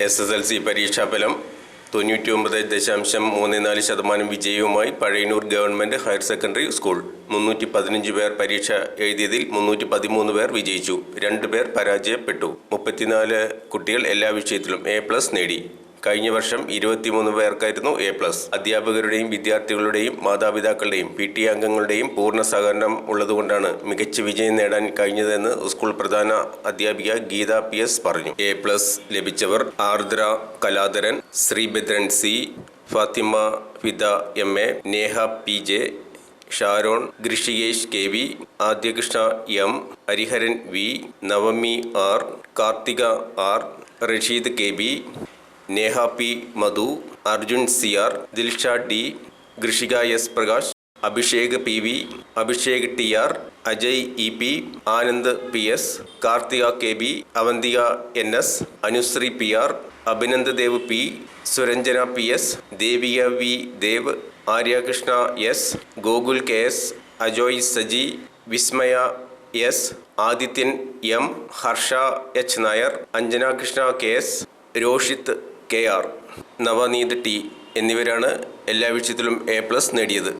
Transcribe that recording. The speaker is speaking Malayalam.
എസ് എസ് എൽ സി പരീക്ഷാഫലം തൊണ്ണൂറ്റി ഒമ്പത് ദശാംശം മൂന്ന് നാല് ശതമാനം വിജയവുമായി Pazhayannur government higher secondary school. മുന്നൂറ്റി പതിനഞ്ച് പേർ പരീക്ഷ എഴുതിയതിൽ മുന്നൂറ്റി പതിമൂന്ന് പേർ വിജയിച്ചു. രണ്ട് പേർ പരാജയപ്പെട്ടു. മുപ്പത്തിനാല് കുട്ടികൾ എല്ലാ വിഷയത്തിലും എ പ്ലസ് നേടി. കഴിഞ്ഞ വർഷം ഇരുപത്തിമൂന്ന് പേർക്കായിരുന്നു എ പ്ലസ്. അധ്യാപകരുടെയും വിദ്യാർത്ഥികളുടെയും മാതാപിതാക്കളുടെയും പി ടി അംഗങ്ങളുടെയും പൂർണ സഹകരണം ഉള്ളതുകൊണ്ടാണ് മികച്ച വിജയം നേടാൻ കഴിഞ്ഞതെന്ന് സ്കൂൾ പ്രധാന അധ്യാപിക ഗീത പി എസ് പറഞ്ഞു. A plus ലഭിച്ചവർ Ardra Kaladharan Sreebhadran C Fathima Fida M A Neha P J Sharon Grishikesh K V Adyakrishna M Hariharan V Navami R Karthika R Rasheed K B Neha P Madhu Arjun C R Dilsha D Grishika S Prakash Abhishek P V Abhishek T R Ajay E P Anand P S Karthika K B Avanthika N S Anusree P R Abhinand Dev P Suranjana P S Devika V Dev Aryakrishna S Gokul K S Ajoy Saji Vismaya S Adithyan M Harsha H Nair Anjana Krishna K S Roshith K R Navaneeth T എന്നിവരാണ് എല്ലാ വിഷയത്തിലും എ പ്ലസ് നേടിയത്.